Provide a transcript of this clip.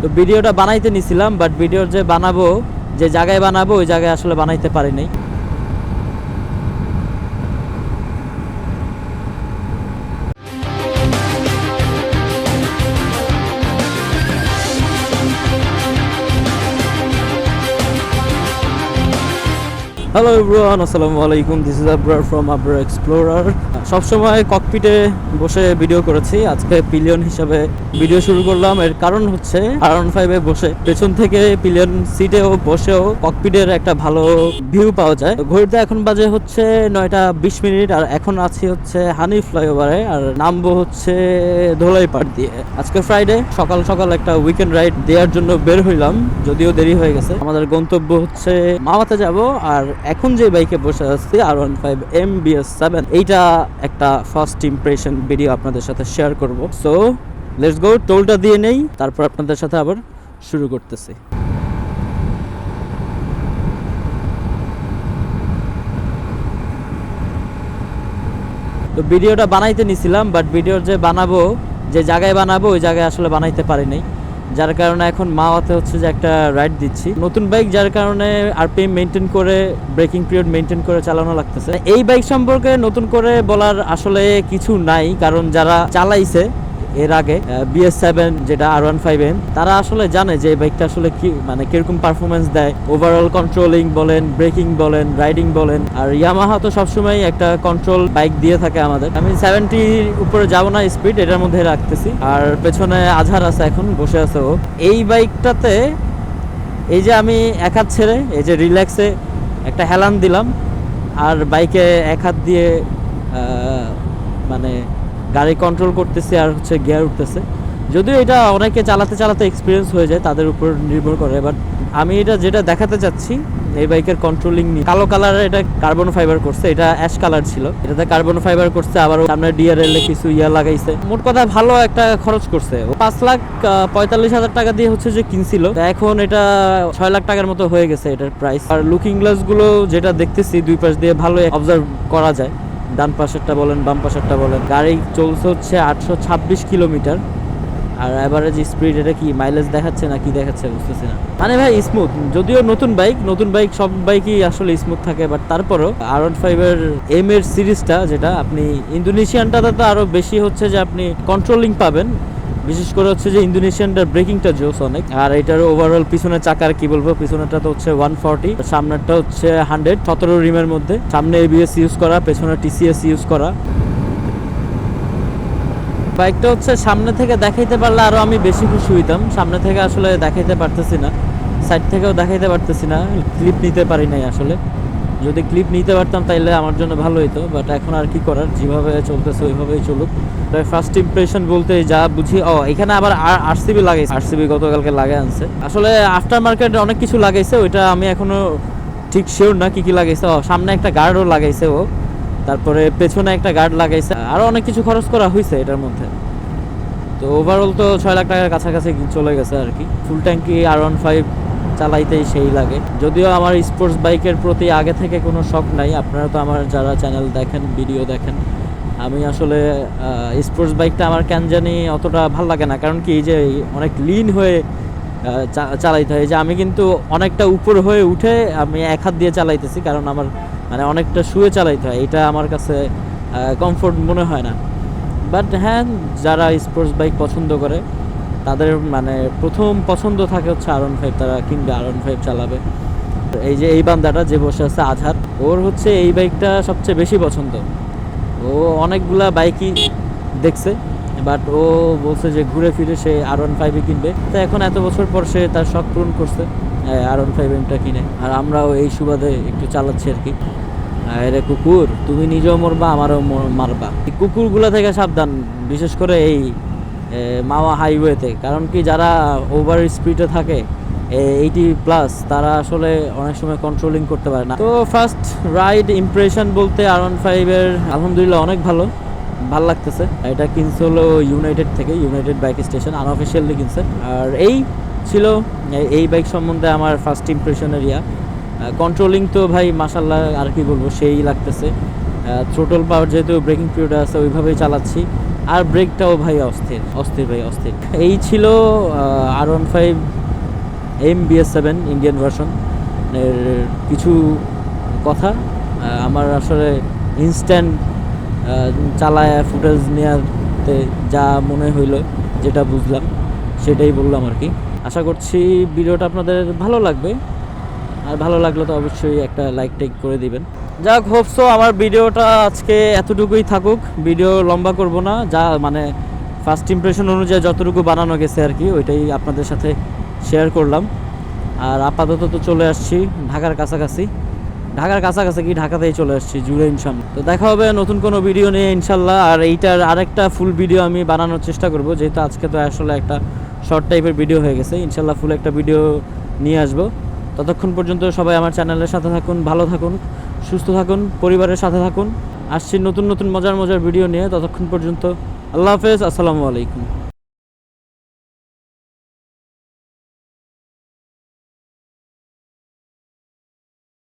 তো ভিডিওটা বানাইতে নিছিলাম বাট ভিডিওর যে বানাবো, যে জায়গায় বানাবো, ওই জায়গায় আসলে বানাইতে পারি নাই হ্যালো এভরিওয়ান আসসালামু আলাইকুম this is Abrar from Abrar explorer সবসময় ককপিটে বসে ভিডিও করেছি। আজকে পিলিয়ন হিসাবে ভিডিও শুরু করলাম। এর কারণ হচ্ছে আর ফাইভে বসে। পেছন থেকে পিলিয়ন সিটেও বসেও ককপিটের একটা ভালো ভিউ পাওয়া যায়। ঘড়িতে এখন বাজে হচ্ছে নয়টা বিশ মিনিট। আর এখন আছি হচ্ছে হানি ফ্লাইওভারে আর নামবো হচ্ছে ধোলাই পাট দিয়ে। আজকে ফ্রাইডে সকাল সকাল একটা উইকেন্ড রাইড দেওয়ার জন্য বের হইলাম। যদিও দেরি হয়ে গেছে। আমাদের গন্তব্য হচ্ছে মামাতে যাব। আর এখন যে বাইকে বসে আছি R one five M B S seven এইটা একটা ফার্স্ট ইমপ্রেশন ভিডিও আপনাদের সাথে শেয়ার করব। সো লেটস গো টোলটা দিয়ে নেই, তারপর আপনাদের সাথে আবার শুরু করতেছি। তো ভিডিওটা বানাইতে নিছিলাম বাট ভিডিওর যে বানাবো, যে জায়গায় বানাবো, ওই জায়গায় আসলে বানাইতে পারি নাই। যার কারণে এখন মা মাওয়াতে হচ্ছে যে একটা রাইড দিচ্ছি। নতুন বাইক যার কারণে আরপিএম মেনটেন করে ব্রেকিং পিরিয়ড মেনটেন করে চালানো লাগতেছে। এই বাইক সম্পর্কে নতুন করে বলার আসলে কিছু নাই, কারণ যারা চালাইছে এর আগে বিএস সেভেন যেটা আর ওয়ান ফাইভ এন তারা আসলে জানে যে এই বাইকটা আসলে কি মানে কীরকম পারফরমেন্স দেয়। ওভারঅল কন্ট্রোলিং বলেন ব্রেকিং বলেন রাইডিং বলেন, আর ইয়ামাহা তো সবসময় একটা কন্ট্রোল বাইক দিয়ে থাকে আমাদের। আমি সেভেন্টির উপরে যাব না স্পিড এটার মধ্যে রাখতেছি। আর পেছনে আধার আছে এখন, বসে আছে ও। এই বাইকটাতে এই যে আমি এক হাত ছেড়ে, এই যে রিল্যাক্সে একটা হেলান দিলাম, আর বাইকে এক হাত দিয়ে মানে গাড়ি কন্ট্রোল করতেছে আর হচ্ছে গিয়ার উঠতেছে। যদিও এটা অনেকে চালাতে চালাতে এক্সপিরিয়েন্স হয়ে যায়, তাদের উপর নির্ভর করে। বাট আমি এটা যেটা দেখাতে চাচ্ছি, এই বাইকের কন্ট্রোলিং নিয়ে। কালো কালারের এটা কার্বন ফাইবার করছে, এটা অ্যাশ কালার ছিল। এটাতে কার্বন ফাইবার করছে, আবার সামনে ডিআরএল এ কিছু ইয়া লাগাইছে। মোট কথা ভালো একটা খরচ করছে। পাঁচ লাখ পঁয়তাল্লিশ হাজার টাকা দিয়ে হচ্ছে যে কিনছিল। এখন এটা ছয় লাখ টাকার মতো হয়ে গেছে এটার প্রাইস আর লুকিং গ্লাসগুলো যেটা দেখতেছি, দুই পাশ দিয়ে ভালো অবজার্ভ করা যায়। ডান পাশেরটা বলেন, বাম পাশেরটা বলেন। গাড়ি চলছে হচ্ছে আটশো ছাব্বিশ কিলোমিটার। আর অ্যাভারেজ স্পিড এটা কি মাইলেজ দেখাচ্ছে না কি দেখাচ্ছে বুঝতেছি না। মানে ভাই স্মুথ যদিও নতুন বাইক নতুন বাইক সব বাইকই আসলে স্মুথ থাকে বাট তারপরও আর ওয়ান ফাইভের এম এর সিরিজটা যেটা আপনি ইন্দোনেশিয়ানটাতে তো আরও বেশি হচ্ছে যে আপনি কন্ট্রোলিং পাবেন। বিশেষ করে হচ্ছে যে ইন্দোনেশিয়ানটার ব্রেকিংটা জোস অনেক। আর এটার ওভারঅল পিছনের চাকার কি বলব? পিছনেরটা তো হচ্ছে ওয়ান ফর্টি সামনেরটা হচ্ছে হান্ড্রেড সতেরো রিমের মধ্যে। সামনে এবিএস ইউজ করা, পেছনে টিসিএস ইউজ করা। বাইকটা হচ্ছে সামনে থেকে দেখাইতে পারলে আরও আমি বেশি খুশি হইতাম। সামনে থেকে আসলে দেখাইতে পারতেছি না। সাইড থেকেও দেখাইতে পারতেছি না। ক্লিপ নিতে পারি নাই আসলে। যদি ক্লিপ নিতে পারতাম তাইলে আমার জন্য ভালো হতো বাট এখন আর কি করার? যেভাবে চলতেছে ওইভাবেই চলুক। তাই ফার্স্ট ইমপ্রেশন বলতে যা বুঝি, ও, এখানে আবার আর আরসিবি লাগাইছে। আরসিবি গতকালকে লাগাই আনছে। আসলে আফটার মার্কেট অনেক কিছু লাগাইছে, ওইটা আমি এখনও ঠিক শিওর না কি কি লাগাইছে। ও, সামনে একটা গার্ডও লাগাইছে ও। তারপরে পেছনে একটা গার্ড লাগাইছে। আরও অনেক কিছু খরচ করা হয়েছে এটার মধ্যে। তো ওভারঅল তো ছয় লাখ টাকার কাছাকাছি চলে গেছে আর কি। ফুল ট্যাঙ্কি আর ওয়ান ফাইভ চালাইতেই সেই লাগে। যদিও আমার স্পোর্টস বাইকের প্রতি আগে থেকে কোনো শখ নাই, আপনারা তো আমার যারা চ্যানেল দেখেন ভিডিও দেখেন, আমি আসলে স্পোর্টস বাইকটা আমার কেন জানি অতটা ভালো লাগে না। কারণ কি, এই যে অনেক লিন হয়ে চালাইতে হয়। যে আমি কিন্তু অনেকটা উপর হয়ে উঠে আমি এক হাত দিয়ে চালাইতেছি, কারণ আমার মানে অনেকটা শুয়ে চালাইতে হয়। এটা আমার কাছে কমফোর্ট মনে হয় না। বাট হ্যাঁ যারা স্পোর্টস বাইক পছন্দ করে তাদের মানে প্রথম পছন্দ থাকে হচ্ছে আর ফাইভ তারা কিনবে আর ফাইভ চালাবে। এই যে এই বান্দাটা যে বসে আছে আধার ওর হচ্ছে এই বাইকটা সবচেয়ে বেশি পছন্দ। ও অনেকগুলা বাইকই দেখছে বাট ও বলছে যে ঘুরে ফিরে সে আর ওয়ান ফাইভে কিনবে। তো এখন এত বছর পর সে তার শখ পূরণ করছে আর ওয়ান ফাইভ এমটা কিনে। আর আমরাও এই সুবাদে একটু চালাচ্ছি আর কি। আরে কুকুর, তুমি নিজেও মরবা, আমারও মারবা। কুকুরগুলো থেকে সাবধান, বিশেষ করে এই মাওয়া হাইওয়েতে কারণ কি যারা ওভার স্পিডে থাকে এইটি প্লাস তারা আসলে অনেক সময় কন্ট্রোলিং করতে পারে না। তো ফার্স্ট রাইড ইমপ্রেশন বলতে আর ওয়ান ফাইভের আলহামদুলিল্লাহ অনেক ভালো, ভালো লাগতেছে। এটা কিনছে হলো ইউনাইটেড থেকে ইউনাইটেড বাইক স্টেশন আনঅফিসিয়ালি কিনছে। আর এই ছিল এই- বাইক সম্বন্ধে আমার ফার্স্ট ইমপ্রেশনের ইয়া। কন্ট্রোলিং তো ভাই মাসাল্লাহ আর কি বলব, সেই লাগতেছে। থ্রোটল পাওয়ার যেহেতু ব্রেকিং পিরিয়ড আছে, ওইভাবেই চালাচ্ছি। আর ব্রেকটাও ভাই অস্থির অস্থির ভাই, অস্থির। এই ছিল R one five M BS seven Indian version এর কিছু কথা। আমার আসলে ইনস্ট্যান্ট চালায় ফুটেজ নেওয়াতে যা মনে হইল যেটা বুঝলাম, সেটাই বললাম আর কি। আশা করছি ভিডিওটা আপনাদের ভালো লাগবে। আর ভালো লাগলে তো অবশ্যই একটা লাইক টাইক করে দিবেন। যাক হোপসো আমার ভিডিওটা আজকে এতটুকুই থাকুক। ভিডিও লম্বা করব না, যা মানে ফার্স্ট ইমপ্রেশন অনুযায়ী যতটুকু বানানো গেছে আর কি, ওইটাই আপনাদের সাথে শেয়ার করলাম। আর আপাতত তো চলে আসছি ঢাকার কাছাকাছি। ঢাকার কাছাকাছি কি? ঢাকাতেই চলে আসছি, জুড়ে ইনশাল্লাহ তো দেখা হবে নতুন কোনো ভিডিও নিয়ে ইনশাল্লাহ আর এইটার আরেকটা ফুল ভিডিও আমি বানানোর চেষ্টা করব, যেহেতু আজকে তো আসলে একটা শর্ট টাইপের ভিডিও হয়ে গেছে। ইনশাল্লাহ ফুল একটা ভিডিও নিয়ে আসব। ততক্ষণ পর্যন্ত সবাই আমার চ্যানেলের সাথে থাকুন, ভালো থাকুন, সুস্থ থাকুন, পরিবারের সাথে থাকুন। আসছি নতুন নতুন মজার মজার ভিডিও নিয়ে ততক্ষণ পর্যন্ত। আল্লাহ হাফেজ, আসসালামু আলাইকুম।